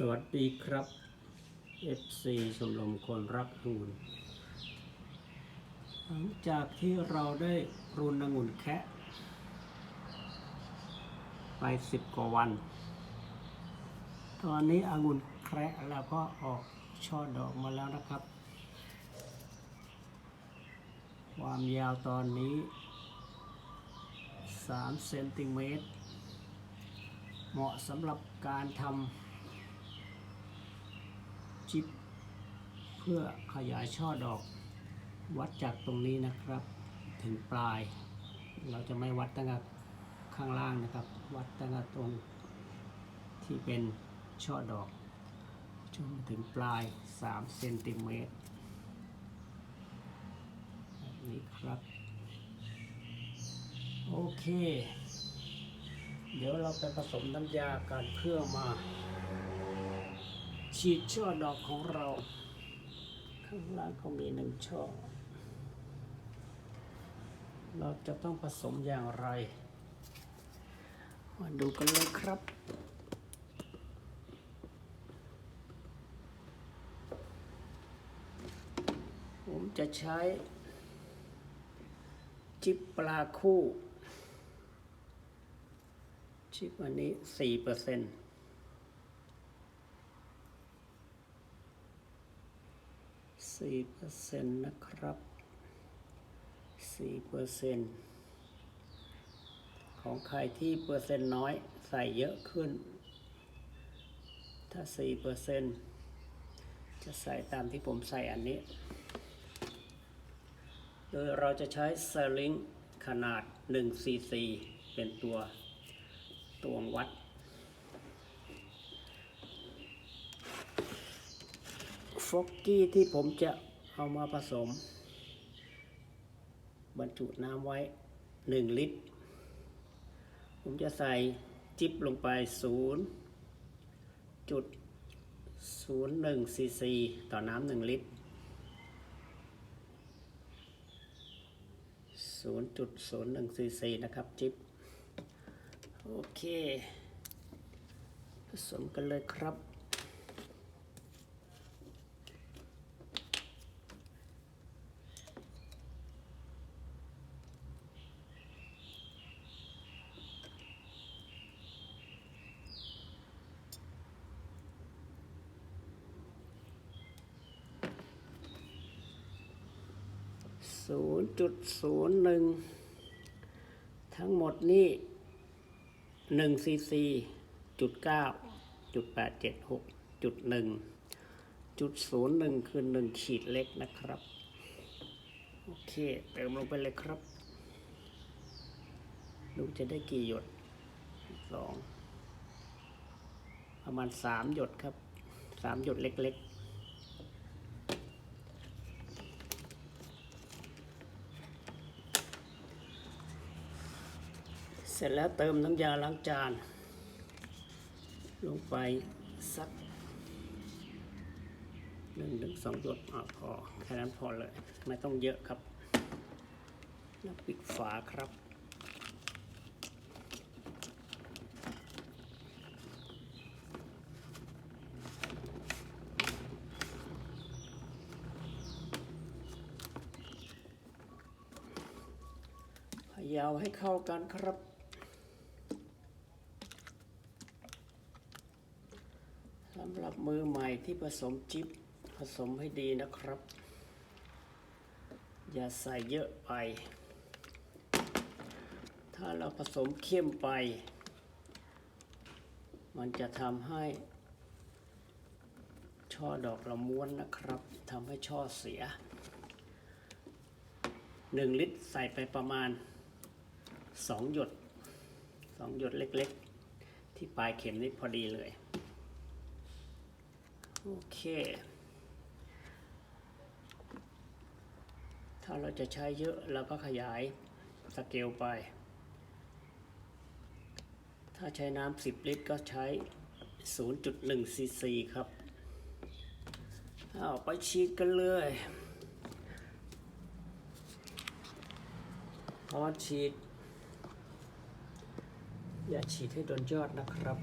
สวัสดีครับ FC ชมรมคนรักองุ่นหลังจากที่เราได้รุนองุ่นแคะไปสิบกว่าวัน ตอนนี้องุ่นแคะแล้วก็ออกช่อดอกมาแล้วนะครับ ความยาวตอนนี้3เซนติเมตร เหมาะสำหรับการทำ จิปเพื่อขยายช่อดอก วัดจากตรงนี้นะครับ ถึงปลาย เราจะไม่วัดตั้งแต่ข้างล่างนะครับ วัดตั้งแต่ตรงที่เป็นช่อดอกจนถึงปลาย3เซนติเมตรแบบนี้ครับ โอเค เดี๋ยวเราไปผสมน้ำยากันเพื่อมา ฉีดช่อดอกของเรา ข้างล่างเขามีหนึ่งช่อ เราจะต้องผสมอย่างไร มาดูกันเลยครับผมจะใช้ จิบปลาคู่ ชิปอันนี้สี่เปอร์เซ็นต์ สี่เปอร์เซ็นต์นะครับสี่เปอร์เซ็นต์ของใครที่เปอร์เซ็นต์น้อยใส่เยอะขึ้น ถ้าสี่เปอร์เซ็นต์จะใส่ตามที่ผมใส่อันนี้ โดยเราจะใช้เซลลิงขนาด1 cc เป็นตัวตวงวัด ฟอกกี้ที่ผมจะเอามาผสม บรรจุน้ำไว้ 1 ลิตร ผมจะใส่จิบลงไป 0 จุด01ซีซีต่อน้ำ1ลิตร 0.01ซีซีนะครับจิบโอเค ผสมกันเลยครับ ศูนย์จุดศูนย์หนึ่งทั้งหมดนี่หนึ่งซีซีจุดเก้าจุดแปดเจ็ดหกจุดหนึ่งจุดศูนย์หนึ่งคือหนึ่งขีดเล็กนะครับ โอเค เติมลงไปเลยครับดูจะได้กี่หยดสองประมาณสามหยดครับสามหยดเล็ก ๆ เสร็จแล้วเติมน้ำยาล้างจาน ลงไปสักหนึ่งถึงสองหยดอพอแค่นั้นพอเลย ไม่ต้องเยอะครับ แล้วปิดฝาครับพยายามให้เข้ากันครับ มือใหม่ที่ผสมจิ๊บผสมให้ดีนะครับ อย่าใส่เยอะไป ถ้าเราผสมเข้มไป มันจะทำให้ช่อดอกละม้วนนะครับทำให้ช่อเสีย 1 ลิตรใส่ไปประมาณ 2 หยด 2 หยดเล็กๆ ที่ปลายเข็มนี่พอดีเลย โอเค ถ้าเราจะใช้เยอะเราก็ขยายสเกลไป ถ้าใช้น้ำ10 ลิตรก็ใช้ 0.1 ซีซีครับเอาไปฉีดกันเลยพอฉีด อย่าฉีดให้โดนยอดนะครับ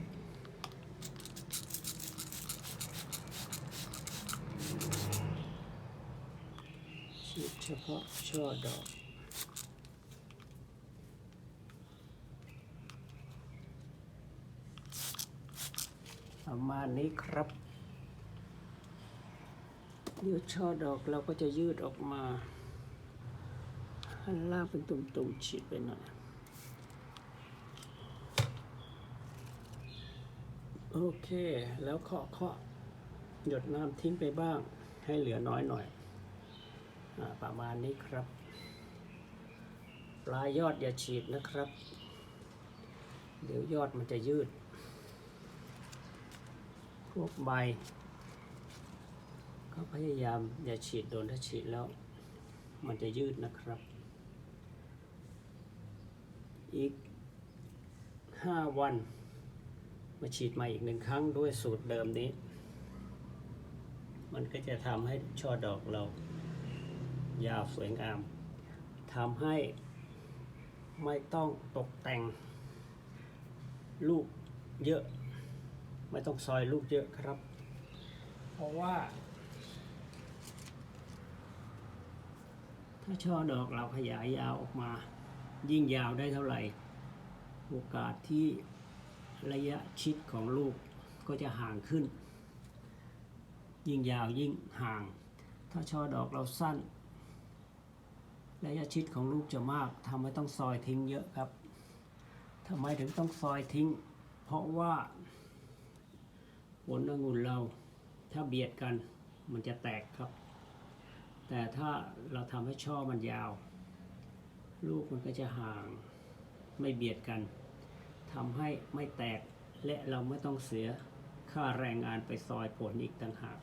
เฉพาะช่อดอกประมาณนี้ครับเดี๋ยวช่อดอกเราก็จะยืดออกมาหันล่างเป็นตุ่มๆฉีดไปหน่อย โอเค แล้วเคาะเคาะหยดน้ำทิ้งไปบ้าง ให้เหลือน้อยหน่อย ประมาณนี้ครับ ปลายยอดอย่าฉีดนะครับ เดี๋ยวยอดมันจะยืด พวกใบ ก็พยายามอย่าฉีดโดนถ้าฉีดแล้ว มันจะยืดนะครับ อีกห้าวัน มาฉีดม่อีกหนึ่งครั้งด้วยสูตรเดิมนี้ มันก็จะทำให้ช่อดอกเรา ยาวสวยงามทำให้ไม่ต้องตกแต่งลูกเยอะ ไม่ต้องซอยลูกเยอะครับ เพราะว่า ถ้าช่อดอกเราขยายยาวออกมา ยิ่งยาวได้เท่าไหร่ โอกาสที่ระยะชิดของลูกก็จะห่างขึ้น ยิ่งยาวยิ่งห่าง ถ้าช่อดอกเราสั้น ระยะชิดของลูกจะมากทำให้ต้องซอยทิ้งเยอะครับทำไมถึงต้องซอยทิ้ง เพราะว่าผลองุ่นเราถ้าเบียดกันมันจะแตกครับ แต่ถ้าเราทำให้ช่อมันยาว ลูกมันก็จะห่างไม่เบียดกันทำให้ไม่แตกและเราไม่ต้องเสียค่าแรงงานไปซอยผลอีกต่างหาก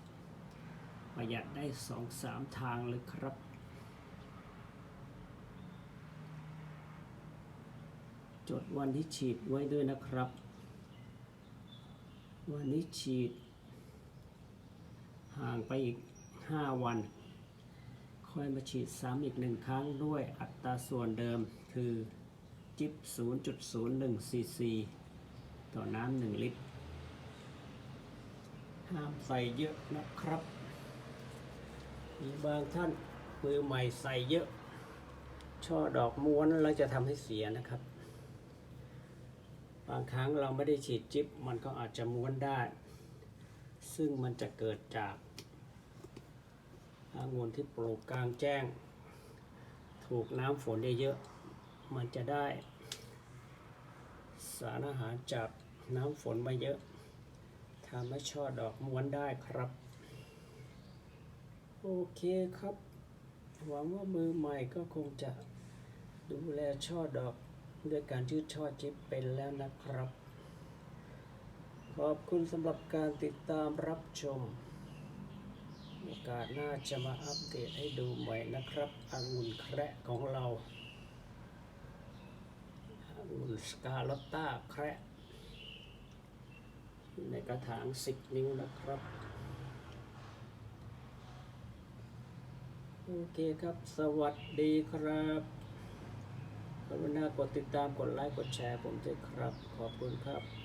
ประหยัดได้สองสามทางเลยครับ จดวันที่ฉีดไว้ด้วยนะครับ วันนี้ฉีด ห่างไปอีก 5 วัน ค่อยมาฉีดซ้ำอีกหนึ่งครั้งด้วยอัตราส่วนเดิมคือจิบ0.01ซีซีต่อน้ำ1ลิตร ห้ามใส่เยอะนะครับ มีบางท่านมือใหม่ใส่เยอะ ช่อดอกม้วนแล้วจะทำให้เสียนะครับ บางครั้งเราไม่ได้ฉีดจิ๊บมันก็อาจจะม้วนได้ ซึ่งมันจะเกิดจากองุ่นที่ปลูกกลางแจ้ง ถูกน้ำฝนเยอะๆมันจะได้ สารอาหารจากน้ำฝนมาเยอะทำให้ช่อดอกม้วนได้ครับ โอเคครับ หวังว่ามือใหม่ก็คงจะดูแลช่อดอก ด้วยการยืดช่อจิ๊บเป็นแล้วนะครับ ขอบคุณสำหรับการติดตามรับชม โอกาสหน้าจะมาอัปเดตให้ดูใหม่นะครับองุ่นแคระของเราองุ่นสกาลอตต้าแคระในกระถาง 10 นิ้วนะครับโอเคครับ สวัสดีครับ กรุณากดติดตามกดไลค์กดแชร์ผมด้วยครับ ขอบคุณครับ